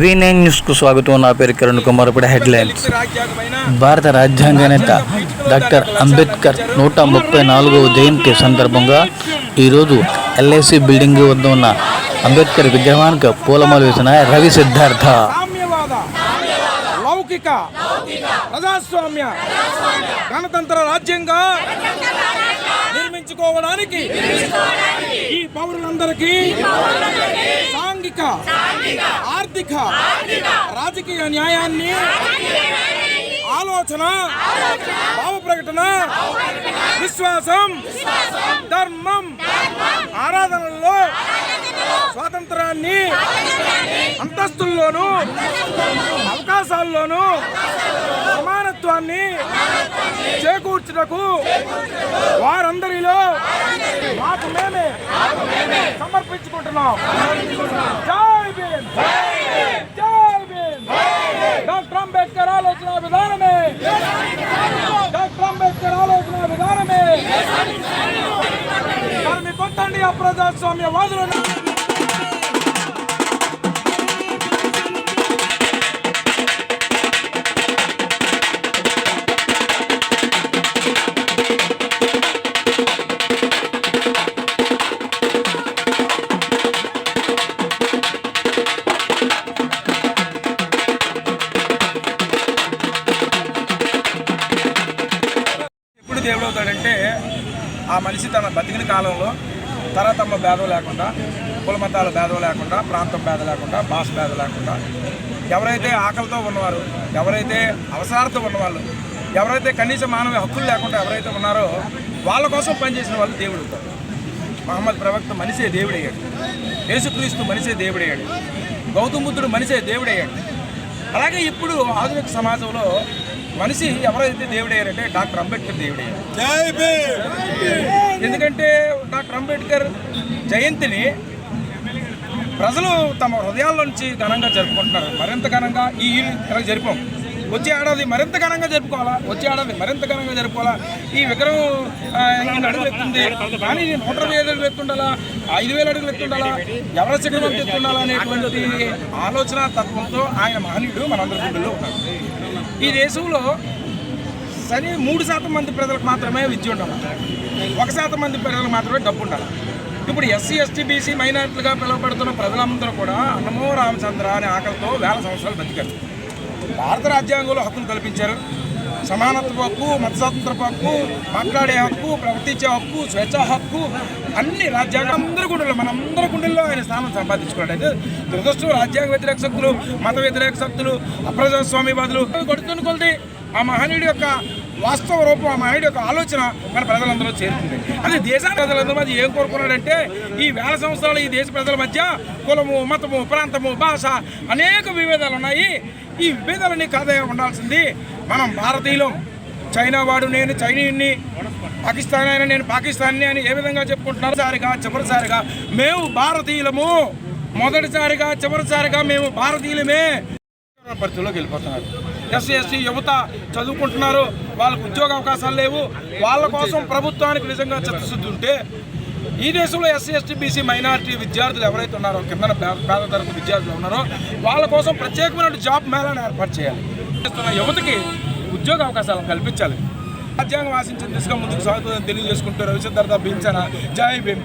V nine న్యూస్కు స్వాగతం. నా పేరు కిరణ్ కుమార్. ఇప్పుడు హెడ్లైన్స్ భారత రాజ్యాంగ నేత డాక్టర్ అంబేద్కర్ నూట ముప్పై నాలుగవ జయంతి సందర్భంగా ఈరోజు ఎల్ఐసి బిల్డింగ్ వద్ద ఉన్న అంబేద్కర్ విగ్రహానికి పూలమాలు వేసిన రవి సిద్ధార్థ లౌకిక ప్రజాస్వామ్య గణతంత్ర రాజ్యంగా నిర్మించుకోవడానికి ఈ పౌరులందరికీ సాంఘిక ఆర్థిక రాజకీయ న్యాయాన్ని ఆలోచన భావ ప్రకటన విశ్వాసం ధర్మం ఆరాధనల్లో స్వాతంత్రాన్ని అంతస్తుల్లోనూ అవకాశాల్లోనూ సమానత్వాన్ని చేకూర్చుటకు వారందరిలో మాకు మేమే సమర్పించుకుంటున్నాం. జై భీమ్! జై భీమ్! డాక్టర్ అంబేద్కర్ ఆలోచన విధానమే. డాక్టర్ అంబేద్కర్ ఆలోచన విధానమే. దాన్ని పొందండి అప్రజాస్వామ్య వాదులను ఎప్పుడు దేవుడు అవుతాడంటే ఆ మనిషి తన బతికిన కాలంలో తరతమ్మ భేదం లేకుండా కులమతాల భేదం లేకుండా ప్రాంతం భేదం లేకుండా భాష భేదం లేకుండా ఎవరైతే ఆకలితో ఉన్నవారు ఎవరైతే అవసరాలతో ఉన్నవాళ్ళు ఎవరైతే కనీస మానవ హక్కులు లేకుండా ఎవరైతే ఉన్నారో వాళ్ళ కోసం పనిచేసిన వాళ్ళు దేవుడు అవుతారు. మహమ్మద్ ప్రవక్త మనిషే దేవుడయ్యాడు. యేసుక్రీస్తు మనిషే దేవుడయ్యాడు. గౌతమ బుద్ధుడు మనిషే దేవుడయ్యాడు. అలాగే ఇప్పుడు ఆధునిక సమాజంలో మనిషి ఎవరైతే దేవుడయ్యారంటే డాక్టర్ అంబేద్కర్ దేవుడయ్యారు. ఎందుకంటే డాక్టర్ అంబేద్కర్ జయంతిని ప్రజలు తమ హృదయాల నుంచి ఘనంగా జరుపుకుంటున్నారు. మరింత ఘనంగా ఈ ఇలా జరిపాం వచ్చే ఏడాది మరింత ఘనంగా జరుపుకోవాలా? వచ్చే ఏడాది మరింత ఘనంగా జరుపుకోవాలా? ఈ విగ్రహం ఆ, అడుగులు ఎత్తుంది. కానీ నూట ఇరవై ఐదు అడుగులు ఎత్తుండాలా? ఐదు వేల అడుగులు ఎత్తుండాలా? ఎవరి శిఖరం ఎత్తుండాలా అనేటువంటి ఆలోచన తత్వంతో ఆయన మహనీయుడు మనందరి గుండెల్లో ఉన్నారు ఈ దేశంలో సరే మూడు శాతం మంది ప్రజలకు మాత్రమే విద్య ఉండాలి? ఒక శాతం మంది ప్రజలకు మాత్రమే డబ్బు ఉండాలి? ఇప్పుడు ఎస్సీ ఎస్టీ బీసీ మైనారిటీలుగా పిలువబడుతున్న ప్రజలందరూ కూడా అన్నమో రామచంద్ర అనే ఆకలితో వేల సంవత్సరాలు బతికారు. భారత రాజ్యాంగంలో హక్కును కల్పించారు. సమానత్వ హక్కు మత హక్కు మాట్లాడే హక్కు ప్రవర్తించే హక్కు స్వేచ్ఛా హక్కు అన్ని రాజ్యాంగం అందరి గుండెల్లో మనందరి గుండెల్లో ఆయన స్థానం సంపాదించుకున్నాడు అయితే దురదృష్టం. రాజ్యాంగ వ్యతిరేక శక్తులు మత వ్యతిరేక శక్తులు అప్రజాస్వామ్యవాదులు కొడుతున్న కొలిది ఆ మహనీయుడి యొక్క వాస్తవ రూపం ఆ యొక్క ఆలోచన మన ప్రజలందరూ చేరుతుంది. అదే దేశాల ప్రజలందరూ మధ్య ఏం కోరుకున్నాడంటే ఈ వేల సంవత్సరాలు ఈ దేశ ప్రజల మధ్య కులము మతము ప్రాంతము భాష అనేక విభేదాలు ఉన్నాయి. ఈ విభేదాలన్నీ కాదే ఉండాల్సింది మనం భారతీయులం. చైనా వాడు నేను చైనీయుని పాకిస్తాన్ అయినా నేను పాకిస్తాన్ని అని ఏ విధంగా చెప్పుకుంటున్నారు సారిగా చివరిసారిగా మేము భారతీయులము. మొదటిసారిగా చివరిసారిగా మేము భారతీయులమే. పరిస్థితుల్లోకి వెళ్ళిపోతున్నారు. ఎస్సీ ఎస్టీ యువత చదువుకుంటున్నారు వాళ్ళకు ఉద్యోగ అవకాశాలు లేవు. వాళ్ళ కోసం ప్రభుత్వానికి నిజంగా చిత్తశుద్ధి ఉంటే ఈ దేశంలో ఎస్సీ ఎస్టీ బీసీ మైనారిటీ విద్యార్థులు ఎవరైతే ఉన్నారో కింద పేద తరపు విద్యార్థులు ఉన్నారో వాళ్ళ కోసం ప్రత్యేకమైన జాబ్ మేళాను ఏర్పాటు చేయాలి. యువతకి ఉద్యోగ అవకాశాలను కల్పించాలి. రాజ్యాంగం ఆశించిన దిశగా ముందుకు సాగుతుందని తెలియజేసుకుంటూ రవిచంద్రత భీంచన జై భీమ్.